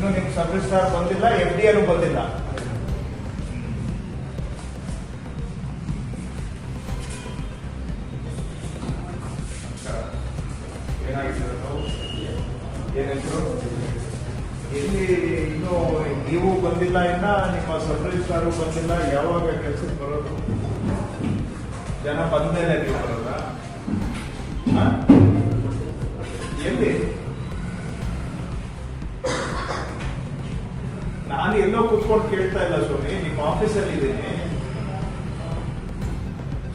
ಇನ್ನು ನಿಮ್ sub registrar ಬಂದಿಲ್ಲ ಎಫ್ ಡಿ ಏನು ಬಂದಿಲ್ಲ. ಎಲ್ಲಿ ಇನ್ನು ನೀವು ಬಂದಿಲ್ಲ ಇನ್ನ, ನಿಮ್ಮ ಸಬ್ ರಿಜಿಸ್ಟ್ರಾರು ಬಂದಿಲ್ಲ, ಯಾವಾಗ ಕೆಲಸಕ್ಕೆ ಬರೋದು? ಜನ ಬಂದ ಮೇಲೆ ನೀವು ಬರೋದಾ? ಎಲ್ಲಿ? ಎಲ್ಲೋ ಕೂತ್ಕೊಂಡು ಕೇಳ್ತಾ ಇಲ್ಲ ಸ್ವಾಮಿ, ನಿಮ್ಮ ಆಫೀಸಲ್ಲಿ ಇದ್ದೀನಿ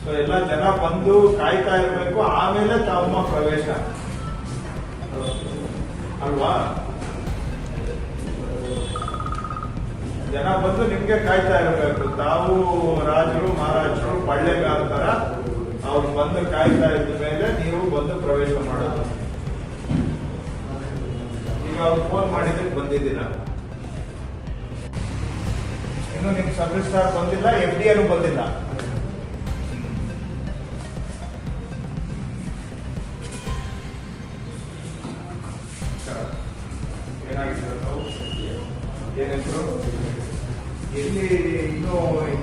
ಸೊ ಎಲ್ಲ ಜನ ಬಂದು ಕಾಯ್ತಾ ಇರಬೇಕು, ಆಮೇಲೆ ತಮ್ಮ ಪ್ರವೇಶ. ಅಲ್ವಾ? ಜನ ಬಂದು ನಿಮ್ಗೆ ಕಾಯ್ತಾ ಇರಬೇಕು. ತಾವು ರಾಜರು, ಮಹಾರಾಜರು ಪಳ್ಳೆಗಾರ ತರ ಅವ್ರು ಬಂದು ಕಾಯ್ತಾ ಇದ್ದ ಮೇಲೆ ನೀವು ಬಂದು ಪ್ರವೇಶ ಮಾಡೋದು. ಈಗ ಅವ್ರು ಫೋನ್ ಮಾಡಿದ್ರೆ ಬಂದಿದ್ದೀರ? ಇನ್ನು ನಿಮ್ ಸಬ್ ರಿಜಿಸ್ಟ್ರಾರ್ ಬಂದಿಲ್ಲ ಎಫ್ ಡಿ ಏನು ಬಂದಿಲ್ಲ? ಎಲ್ಲಿ ಇನ್ನು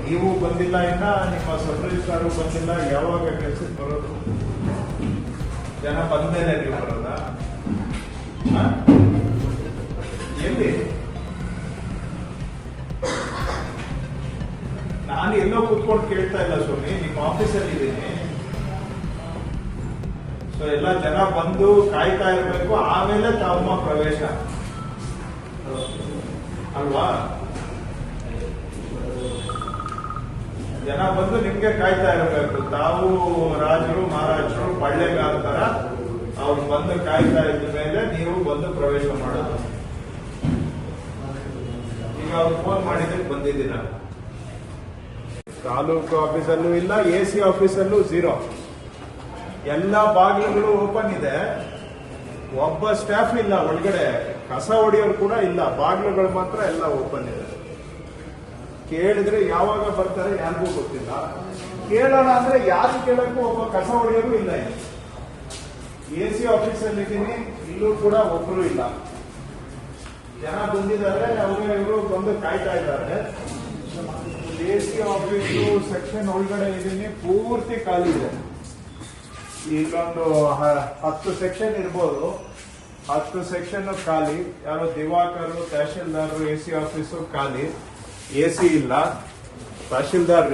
ನೀವು ಬಂದಿಲ್ಲ ಇನ್ನ, ನಿಮ್ಮ ಸಬ್ ಸ್ಟಾರು ಬಂದಿಲ್ಲ, ಯಾವಾಗ ಕೆಲಸಕ್ಕೆ ಬರೋದು ಜನ ಬಂದೇನೆ ನೀವು ಬರೋದಾ ಕೂತ್ಕೊಂಡು ಕೇಳ್ತಾ ಇಲ್ಲ ಸ್ವಾಮಿ, ನಿಮ್ಮ ಆಫೀಸಲ್ಲಿ ಇದ್ದೀನಿ ಸೊ ಎಲ್ಲ ಜನ ಬಂದು ಕಾಯ್ತಾ ಇರಬೇಕು, ಆಮೇಲೆ ತಮ್ಮ ಪ್ರವೇಶ. ಅಲ್ವಾ? ಜನ ಬಂದು ನಿಮ್ಗೆ ಕಾಯ್ತಾ ಇರಬೇಕು. ತಾವು ರಾಜರು, ಮಹಾರಾಜರು ಪಳ್ಳೆಗಾರ ತರ ಅವ್ರು ಬಂದು ಕಾಯ್ತಾ ಇದ್ದ ಮೇಲೆ ನೀವು ಬಂದು ಪ್ರವೇಶ ಮಾಡೋದು. ಈಗ ಅವ್ರು ಫೋನ್ ಮಾಡಿದ್ರೆ ಬಂದಿದ್ದೀರ? ತಾಲೂಕು ಆಫೀಸಲ್ಲೂ ಇಲ್ಲ ಎ ಸಿ ಆಫೀಸಲ್ಲೂ ಝೀರೋ ಎಲ್ಲ ಬಾಗಿಲುಗಳು ಓಪನ್ ಇದೆ. ಒಬ್ಬ ಸ್ಟಾಫ್ ಇಲ್ಲ, ಒಳಗಡೆ ಕಸ ಹೊಡೆಯೋರು ಕೂಡ ಇಲ್ಲ. ಬಾಗಿಲುಗಳು ಮಾತ್ರ ಎಲ್ಲ ಓಪನ್ ಇದೆ. ಕೇಳಿದ್ರೆ ಯಾವಾಗ ಬರ್ತಾರೆ ಯಾರಿಗೂ ಗೊತ್ತಿಲ್ಲ. ಕೇಳೋಣ ಅಂದ್ರೆ ಯಾರು ಕೇಳಕ್ಕೂ ಒಬ್ಬ ಕಸ ಹೊಡೆಯೋರು ಇಲ್ಲ ಎ ಸಿ ಆಫೀಸಲ್ಲಿ ಇದ್ದೀನಿ ಇಲ್ಲೂ ಕೂಡ ಒಬ್ರು ಇಲ್ಲ. ಜನ ಬಂದಿದ್ದಾರೆ, ಅವರು ಇವರು ಬಂದು ಕಾಯ್ತಾ ಇದ್ದಾರೆ. ಎ ಸಿ ಆಫೀಸು ಸೆಕ್ಷನ್ ಒಳಗಡೆ ಇದೀನಿ, ಪೂರ್ತಿ ಖಾಲಿ ಇದೆ. ಈಗೊಂದು ಹತ್ತು ಸೆಕ್ಷನ್ ಇರ್ಬೋದು. ಹತ್ತು ಸೆಕ್ಷನ್ ಖಾಲಿ. ಯಾರು ದಿವಾಕರು, ತಹಶೀಲ್ದಾರರು, ಎ ಸಿ ಆಫೀಸು ಖಾಲಿ. ಎ ಸಿ ಇಲ್ಲ ತಹಶೀಲ್ದಾರ್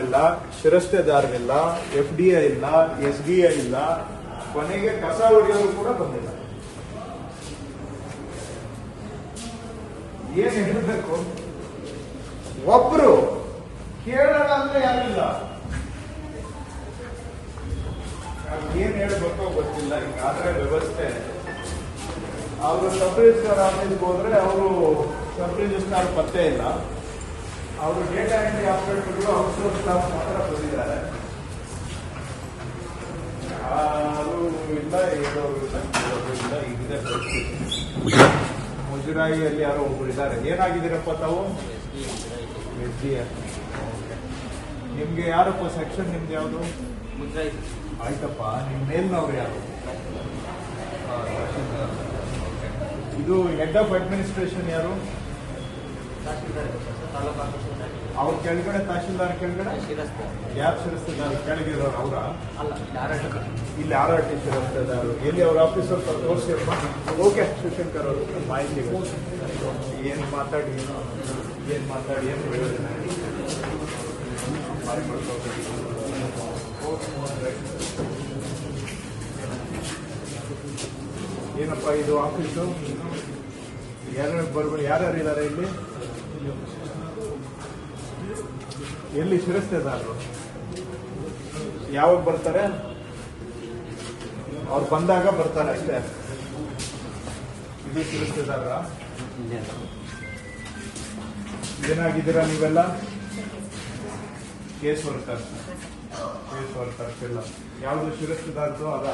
ಇಲ್ಲ ಎಫ್ ಡಿ ಐ ಇಲ್ಲ, ಎಸ್ ಡಿ ಐ ಇಲ್ಲ. ಕೊನೆಗೆ ಕಸ ಹೊಡೆಯೋರು ಕೂಡ ಬಂದಿಲ್ಲ. ಏನ್ ಹೇಳಬೇಕು? ಒಬ್ರು ಕೇಳೋಣ ಅಂದ್ರೆ ಯಾರಿಲ್ಲ? ಏನ್ ಹೇಳ್ಬೇಕೋ ಗೊತ್ತಿಲ್ಲ ಆದರೆ ವ್ಯವಸ್ಥೆ. ಅವರು ಸಬ್ ರಿಜಿಸ್ಟರ್ ಆಫೀಸ್ಗೆ ಹೋದ್ರೆ ಅವರು ಸಬ್ ರಿಜಿಸ್ಟ್ರಾರ್ ಪತ್ತೆ ಇಲ್ಲ. ಅವರು ಡೇಟಾ ಎಂಟ್ರಿ ಆಪರೇಟರ್ಗಳು ಔಟ್ಸೋರ್ಸ್ ಸ್ಟಾಫ್ ಮಾತ್ರ ಬಂದಿದ್ದಾರೆ. ಅದು ಇಲ್ಲ ಇದು ಇಲ್ಲ ಪರಿಸ್ಥಿತಿ ಮುಜರಾಯಿಯಲ್ಲಿ ಯಾರೋ ಒಬ್ಬರು ಇದ್ದಾರೆ. ಏನಾಗಿದ್ದೀರಪ್ಪ ತಾವು? ಎಸ್ ನಿಮ್ಗೆ ಯಾರಪ್ಪ ಸೆಕ್ಷನ್ ನಿಮ್ದು ಯಾವುದು? ಆಯ್ತಪ್ಪ, ನಿಮ್ ಮೇಲ್ನವ್ರು ಯಾರು. ಇದು ಹೆಡ್ ಆಫ್ ಅಡ್ಮಿನಿಸ್ಟ್ರೇಷನ್ ಯಾರು? ಅವ್ರ ಕೆಳಗಡೆ ತಹಶೀಲ್ದಾರ್ ಕೆಳಗಡೆ? ಯಾರು ಶಿರಸ್ತೆದಾರ್? ಕೆಳಗಿರೋರು ಅವರ? ಇಲ್ಲಿ ಆರಾಟಿ ಆರ್ ಟಿ ಶಿರಸ್ತೆದಾರು. ಎಲ್ಲಿ ಅವ್ರ ಆಫೀಸರ್ ತೋರಿಸಿರಪ್ಪ ಓಕೆ ಶಿವಶಂಕರ್ ಅವರು ಮಾಹಿತಿ ಏನು ಮಾತಾಡಿ ಏನು ಮಾತಾಡಿ ಏನು ಪ್ರಯೋಜನ. ಏನಪ್ಪ ಇದು ಆಫೀಸು? ಯಾರ್ಯಾರು ಬರ್ಬೋದು ಯಾರ್ಯಾರು ಇದ್ದಾರೆ ಇಲ್ಲಿ? ಎಲ್ಲಿ ಶಿರಸ್ತೆದಾರರು ಯಾವಾಗ ಬರ್ತಾರೆ? ಅವ್ರು ಬಂದಾಗ ಬರ್ತಾರೆ ಅಷ್ಟೇ. ಇದು ಶಿರಸ್ತೆದಾರ ಏನಾಗಿದ್ದೀರಾ ನೀವೆಲ್ಲ? ಕೇಸ್ ವರ್ಕರ್ಸ್ ಕೇಸ್ ವರ್ಕರ್ಸ್ ಎಲ್ಲ. ಯಾವುದು ಶಿರಸ್ತೆದಾರದು ಅದ?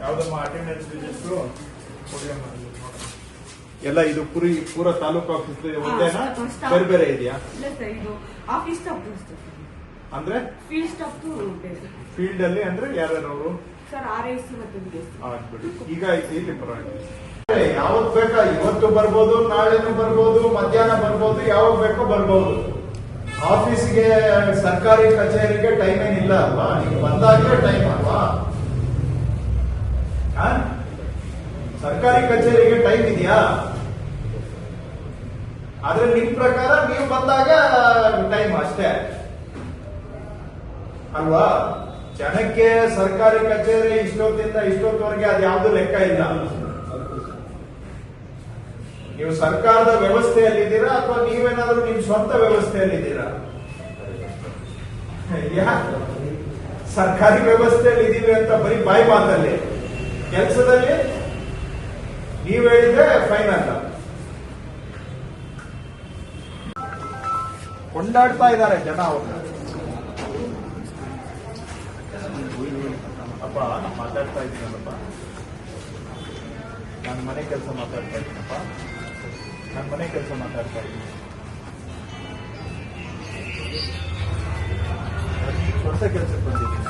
ಯಾವ್ದಮ್ಮ ಅಟೆಂಡೆನ್ಸ್ ರಿಜಿಸ್ಟ್ರು ಎಲ್ಲ ಇದು ಪುರಿ ಪೂರ ತಾಲೂಕು ಆಫೀಸ್ ಒಂದೇನಾ? ಬೇರೆ ಬೇರೆ ಇದೆಯಾ? ಇಲ್ಲ ಸರ್ ಇದು ಆಫೀಸ್ ಅಂದ್ರೆ? ಫೀಲ್ಡ್ ಸ್ಟಾಫ್ ಫೀಲ್ಡ್ ಅಲ್ಲಿ ಅಂದ್ರೆ ಯಾರ್ಯಾರು ಅವರು? ಸರ್ ಆರ್ ಎಸ್ ಮತ್ತೆ ಬಿ ಈಗ ಐತಿ ಇಲ್ಲಿ ಪರವಾಗಿಲ್ಲ. ಯಾವತ್ ಬೇಕಾ? ಇವತ್ತು ಬರ್ಬೋದು ನಾಳೆನೂ ಬರ್ಬೋದು ಮಧ್ಯಾಹ್ನ ಬರ್ಬೋದು ಯಾವಾಗ ಬೇಕೋ ಬರ್ಬೋದು. ಆಫೀಸ್ಗೆ ಸರ್ಕಾರಿ ಕಚೇರಿಗೆ ಟೈಮ್ ಏನಿಲ್ಲ ಅಲ್ವಾ? ನೀವು ಬಂದಾಗಲೇ ಟೈಮ್ ಅಲ್ವಾ? ಸರ್ಕಾರಿ ಕಚೇರಿಗೆ ಟೈಮ್ ಇದೆಯಾ? ಆದ್ರೆ ನಿಮ್ ಪ್ರಕಾರ ನೀವು ಬಂದಾಗ ಟೈಮ್ ಅಷ್ಟೇ. ಅಲ್ವಾ? ಜನಕ್ಕೆ ಸರ್ಕಾರಿ ಕಚೇರಿ ಇಷ್ಟೊತ್ತಿಂದ ಇಷ್ಟೊತ್ತವರೆಗೆ ಅದು ಯಾವ್ದು ಲೆಕ್ಕ ಇಲ್ಲ. ನೀವು ಸರ್ಕಾರದ ವ್ಯವಸ್ಥೆಯಲ್ಲಿದ್ದೀರಾ ಅಥವಾ ನೀವೇನಾದ್ರೂ ನಿಮ್ ಸ್ವಂತ ವ್ಯವಸ್ಥೆಯಲ್ಲಿದ್ದೀರಾ? ಯಾಕೆ ಸರ್ಕಾರಿ ವ್ಯವಸ್ಥೆಯಲ್ಲಿ ಇದೀವಿ ಅಂತ ಬರೀ ಬಾಯಿ ಮಾತಲ್ಲಿ. ಕೆಲಸದಲ್ಲಿ ನೀವ್ ಹೇಳಿದ್ರೆ ಫೈನಲ್ ಕೊಂಡಾಡ್ತಾ ಇದ್ದಾರೆ ಜನ ಅವ್ರನ್ನ ಅಪ್ಪ ನಾನು ಮಾತಾಡ್ತಾ ಇದ್ದೀನಲ್ಲಪ್ಪ. ನಾನು ಮನೆ ಕೆಲಸ ಮಾತಾಡ್ತಾ ಇದ್ದೀನಪ್ಪ. ನಾನು ಮನೆ ಕೆಲಸ ಮಾತಾಡ್ತಾ ಇದ್ದೀನಿ. ಹೊಸ ಕೆಲಸಕ್ಕೆ ಬಂದಿದ್ದೀನಿ.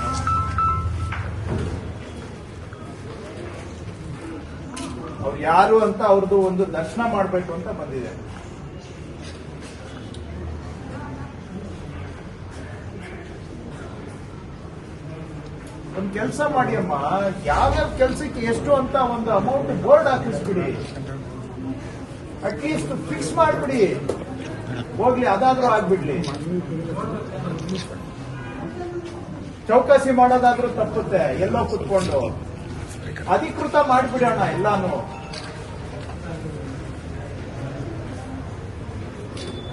ಯಾರು ಅಂತ ಅವ್ರದ್ದು ಒಂದು ದರ್ಶನ ಮಾಡಬೇಕು ಅಂತ ಬಂದಿದೆ. ಒಂದು ಕೆಲಸ ಮಾಡಿ ಅಮ್ಮ. ಯಾವ್ಯಾವ ಕೆಲ್ಸಕ್ಕೆ ಎಷ್ಟು ಅಂತ ಒಂದು ಅಮೌಂಟ್ ಬೋರ್ಡ್ ಹಾಕಿಸ್ಬಿಡಿ. ಅಟ್ಲೀಸ್ಟ್ ಫಿಕ್ಸ್ ಮಾಡ್ಬಿಡಿ. ಹೋಗ್ಲಿ, ಅದಾದ್ರೂ ಆಗ್ಬಿಡ್ಲಿ. ಚೌಕಾಸಿ ಮಾಡೋದಾದ್ರೂ ತಪ್ಪುತ್ತೆ, ಎಲ್ಲೋ ಕುತ್ಕೊಂಡು. ಅಧಿಕೃತ ಮಾಡ್ಬಿಡೋಣ ಎಲ್ಲಾನು.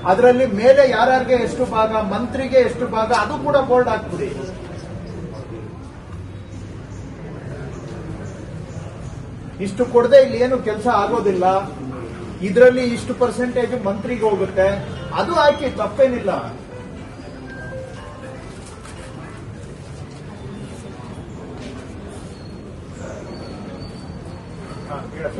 ಅದರಲ್ಲಿ ಮೇಲೆ ಯಾರ್ಯಾರಿಗೆ ಎಷ್ಟು ಭಾಗ ಮಂತ್ರಿಗೆ ಎಷ್ಟು ಭಾಗ ಅದು ಕೂಡ ಬೋರ್ಡ್ ಹಾಕ್ಬಿಡಿ ಇಷ್ಟು ಕೊಡದೆ ಇಲ್ಲಿ ಏನು ಕೆಲಸ ಆಗೋದಿಲ್ಲ. ಇದರಲ್ಲಿ ಇಷ್ಟು ಪರ್ಸೆಂಟೇಜ್ ಮಂತ್ರಿಗೆ ಹೋಗುತ್ತೆ. ಅದು ಹಾಕಿ ತಪ್ಪೇನಿಲ್ಲ. ಹೇಳಪ್ಪ.